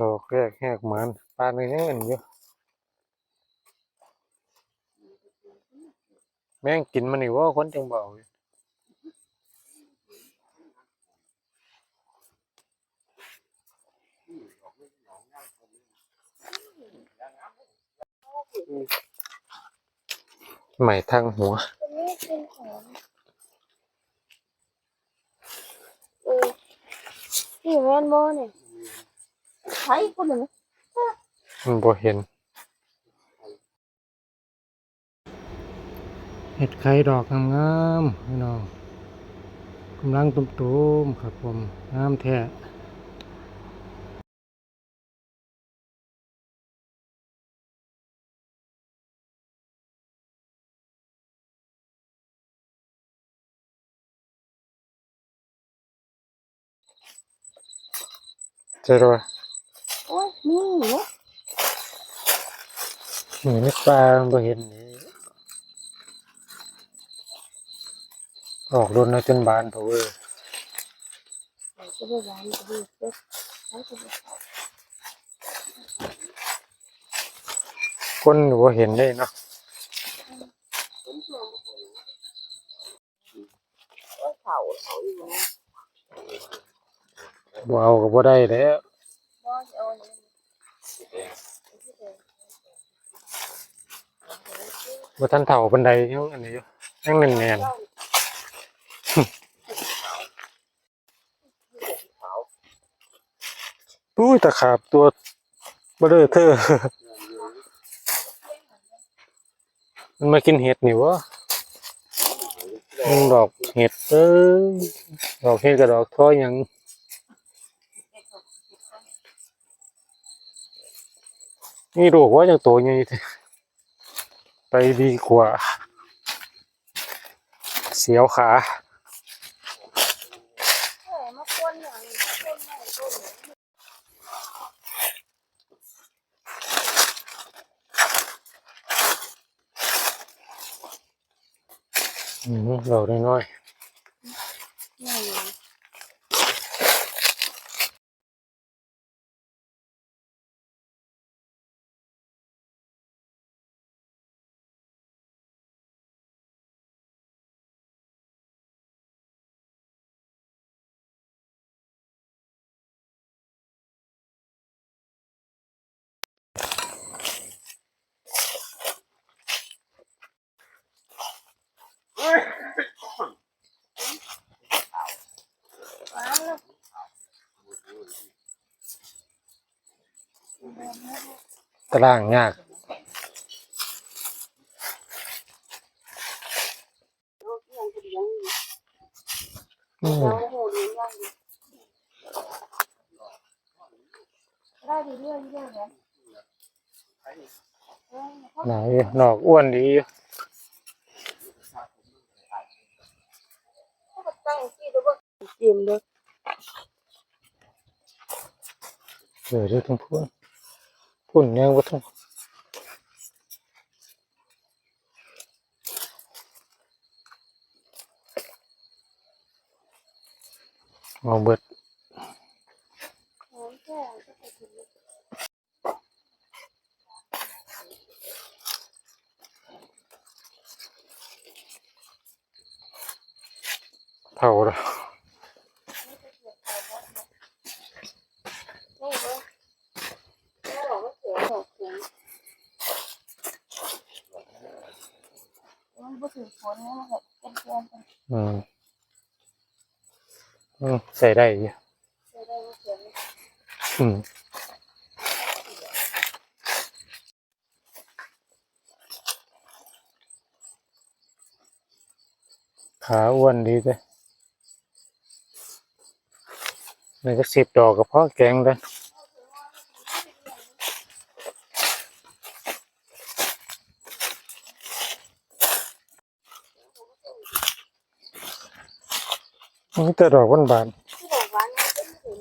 ดอกแรกแหกหมันปานนี้ยังเงินอยู่แม่งกินมันนี่ว่าคนจังเบาอยู่ใหม่ทางหัวตรงนี้เป็นของเออนี่แมนโมเนี่ย ใช้คนหนึ่งมันบ่เห็นเห็ดไข่ดอกงามๆพี่น้องกำลังตุ้มๆครับผมงามแท้เจอ rồi โอ้ย นี่เนาะเหมือนปลาบ่เห็นนี่ออกรนนะจนบานเถอะเว้ยจะได้ร้านจะได้เด็กร้านจะได้คนบ่เห็นได้เนาะโอ้ยเข่าเขาอยู่นะบ่เอาก็บ่ได้แล้ว บ่จะเอาเนี่ย บ่ทันเฒ่าปานใดยังอันนี้อยู่ยังแน่นๆอุ้ยตะขาบตัวเบ่เด้อเธอมันมากินเห็ดนี่วะมันดอกเห็ดเอ้ยดอกเห็ดกับดอกท้อหยังนี่ลูว่าจังโตใหญ่แท้ ไปดีกว่า เสียวขาเอ้ยมาคนอย่างนี้คนใหม่คนหนึ่งอืมดอกน้อย นี่อยู่ ๆ ตารางยากลูกยังจะเลี้ยงอยู่อืมเราโหเลี้ยงยังอยู่ได้ดีเรื่องเรื่องเนี่ยเออเขาไหนดอกอ้วนดีอยู่เขาก็ตั้งที่แล้วก็เตรียมเลย เออเดี๋ยวต้องพูดพุ่นยังบ่ต้องเอาเบิดหอมแค่ก็ไปถึงเท่าแล้ว นี่เลยแม่บอกว่าเสียดอกเสียงมันบ่ถือฝนนะมันก็เป็นเพื่อนกัน อืมอืมใส่ได้อยู่อืมขาอ้วนดีเลยนี่ก็สิบดอกกับพ่อแกงเลยนี่แต่ดอกบานบอกว่านี่เป็นถึง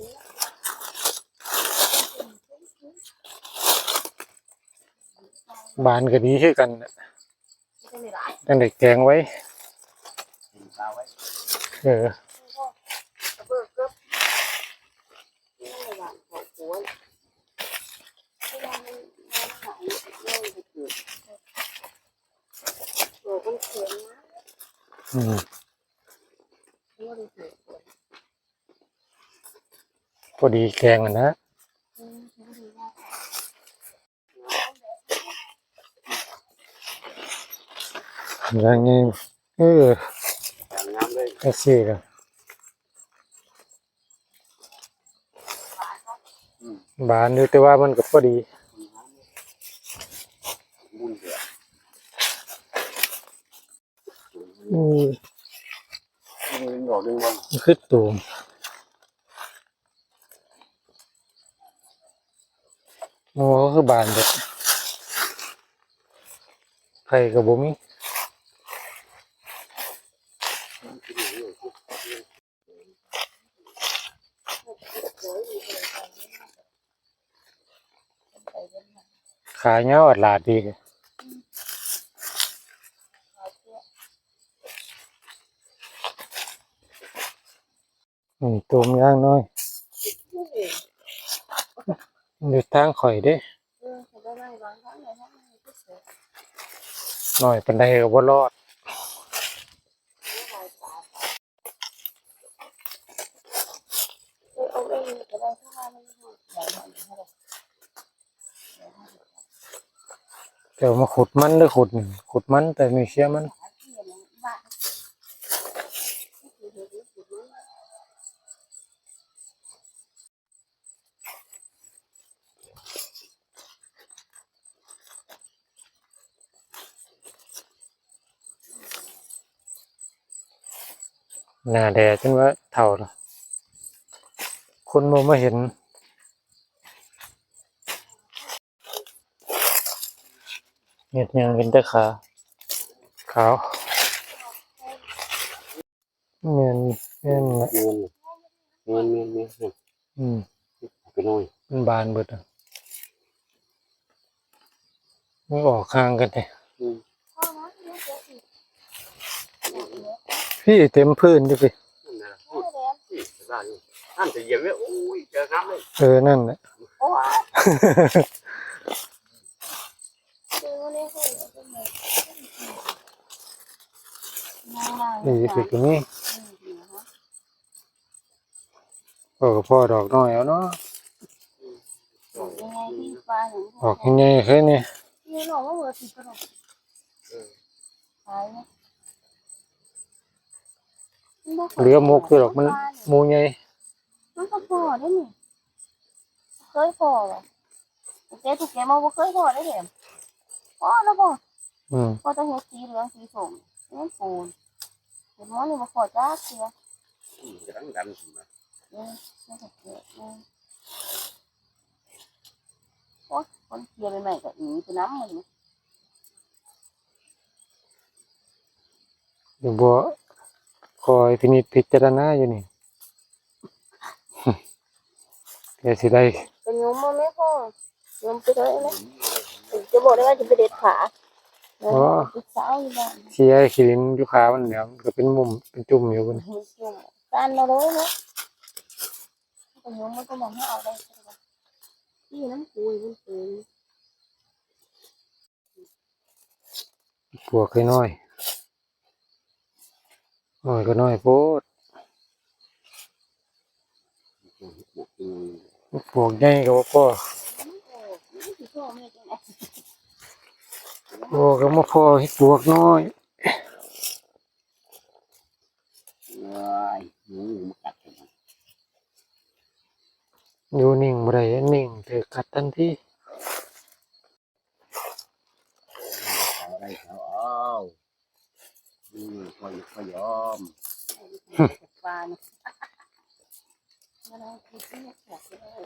ๆ บานก็ดีคือกันน่ะจะมีหลายตั้งแต่แกงไว้ เออกระเบื้องก็นี่หลานของหัวโอ้มันเขียนนะอืมไม่ได้เขียนพอดีแกงอะนะ อืมไม่ได้ว่า อย่างนี้เอออย่างงามเลยก็สิก็บานอยู่แต่ว่ามันก็พอดีอืมนี่เป็นดอกหนึงบ้างคือตูมโอ้คือบานเด็ดไผ่กับบ่มี ขายเงาอัดลาดดีนี่ตูมย่างน้อยอยู่ทางข่อยเด้เออเขาได้ไม่บางครั้งเลยนะมันก็เสียหน่อยปันไดก็บ่รอด เออเอาเองก็ได้ถ้าว่าไม่ได้ใหญ่หน่อยเท่าไหร่ เดี๋ยวมาขุดมันหรือขุด ขุดมันแต่ไม่เชื่อมันหน้าแดดจนว่าเท่าละคนมองมาเห็น เห็ดหยังเป็นแต่ขาขาวเมียนเมียนน่ะเงินเงินเงินเงินเงินอืมไปหน่อยมันบานเบิดอะมันออกข้างกันเลยอืมพ่อนะนี่เจ๊อีกอย่างเงี้ยพี่เต็มพื้นดิพี่นั่นนะไม่ได้ที่บ้านนี่นั่นจะเหยียบไว้โอ้ยเจอน้ำเลยเออนั่นแหละ โอ้ยคือวั นนี้คือเป็นไงนั่งนั่งนี่พี่ก็มีอืมนะคะเออพ่อดอกน้อยเอาเนาะยังไงที่ฟ้าหนึ่งดอกใหญ่ๆแค่นี้นี่หลอกว่าเบอร์สิบกระดกหายไหมเหลือมุกอยู่ดอกมันหมูใหญ่มันก็พอได้นี่เคยพอเหรอแกถูกแกมาบ่เคยพอได้เห็นพ อแล้วบ่อืมพอจะเห็นสีเหลืองสีส้มนี่ปูนเห็นมันนี่บ่พอจ้าเสียอืมจะตั้งดำสิมานี่นี่ก็เกิดนี่โอ้คนเกียร์ใหม่ๆก็อีไปน้ำมันอยู่บ่คอยพินิจพิจารณาอยู่นี่ เดี๋ยวสิได้เป็นยมมันไม่พอยมไปเลย นะจะบอกได้ว่าจะไปเด็ดขาติดสาวอยู่บ้านเชียร์ขีรินอยู่ขามันเนี่ยมันก็เป็นมุมเป็นจุ่มอยู่บนมีจุ่มการมาเลยนะเป็นยมมันก็มองให้เอาได้ใช่ไหมที่น้ำปุยมันเป็นปวกให้น้อยน้อยก็น้อยโพดอืมปวกใหญ่ก็บ่พอ ที่พ่อแม่จังไง ปวกก็บ่พอให้ปวกน้อยเอ้ยหนูมากัดกันนะอยู่นิ่งบ่ได้นิ่งถือกัดทันทีเอาอะไรเขาเอาอืมคอยคอยยอมปลาเนี่ยมาได้คือที่เนี่ยแขกเลย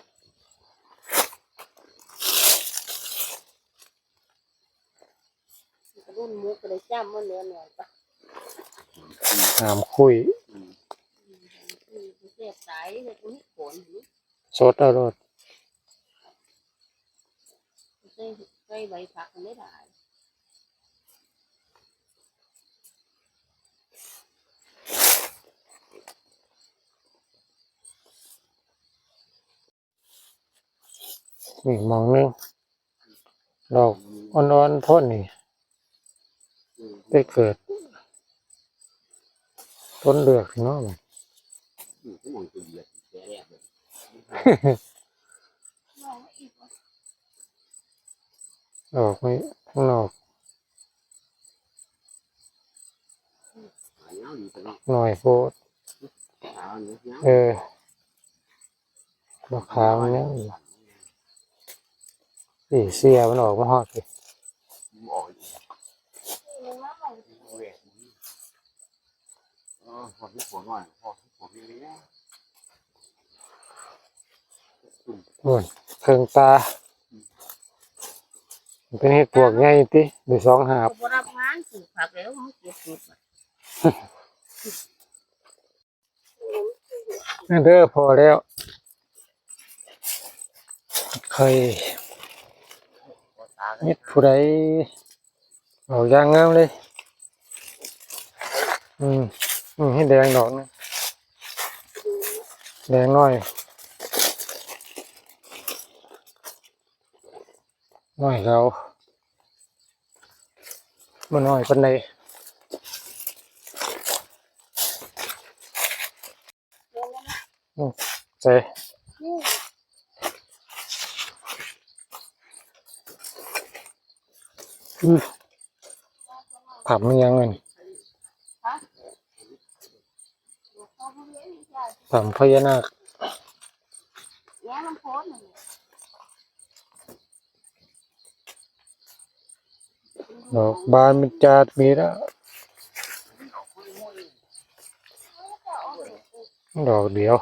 ก ระดุนมุกกระเลยจ้ำมันเนื้อหน่อยปะหามคุยอืมอืมเสียบสายเลยคุณขนหูสดเอารถใส่ใส่ใบผักมันไม่ได้อีกหมองหนึงดอกอ่อนๆพ่นนี่ ไปเกิด ต้นเลือกเนาะ Ừ, cái mùi từ Việt thì sẽ đẹp được. น้องอีกวะดอกไม่ข้างนอก Phải nháo gì phải không? หน่อยโพด Thảo nhớ nháo. เออดอกขาวเนี่ยสีเสียมันออกมาฮอด สิ Ổi. มันมาใหม่ Đẹp. Ờ, hoặc cái của ngoài, hoặc cái của bên đấy nhá. นู่นเครื่องตา เป็นเห็ดปวกใหญ่ติหรือสองหาบ บ่รับงานสิผักแล้วมันเก็บเก็บอะนั่นเด้อพอแล้ว เคย Có tá เห็ดผู้ใด ออกอย่างงามเลยอืมอืมให้แด ผับมันยังไงนี่ฮะเดี๋ยวเขาบ่เลี้ยงอีกอย่างผับพญานาคแย่มันโพสต์นั่นแหละดอกบานมันจะมีแล้วดอกเดียว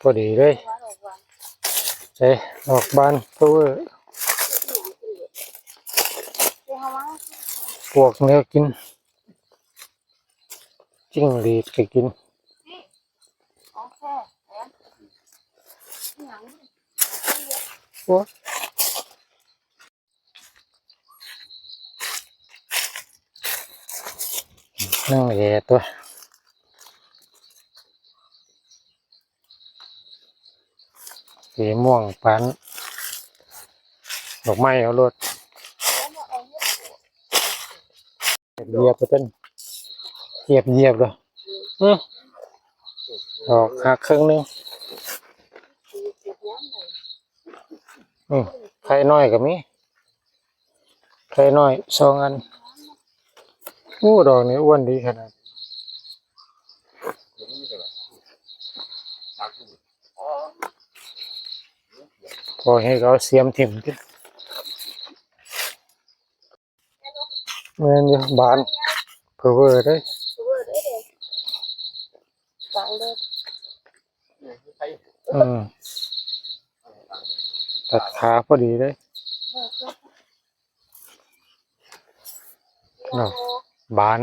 พอดีเลยว่าดอกว่า ใส่ดอกบานตัวเวเขาว่าพวกเนื้อกิน จิ้งหรีดก็กินโอเคแอนหยังโอ้นั่งแย่ตัว สีม่วงปันดอกไม้เอารถเหยียบไปต้นเหยียบเหยียบเลยดอกหักครึ่งหนึงเก็บย้ำหน่อยอืมไข่น้อยก็มีไข่น้อยสองอันโอ้ดอกนี้อ้วนดีขนาด ปล่อยให้เขาเสียมถิ่มขึ้นเมื่อนบานเพอเวอร์ได้ตัดขาพอดีได้บาน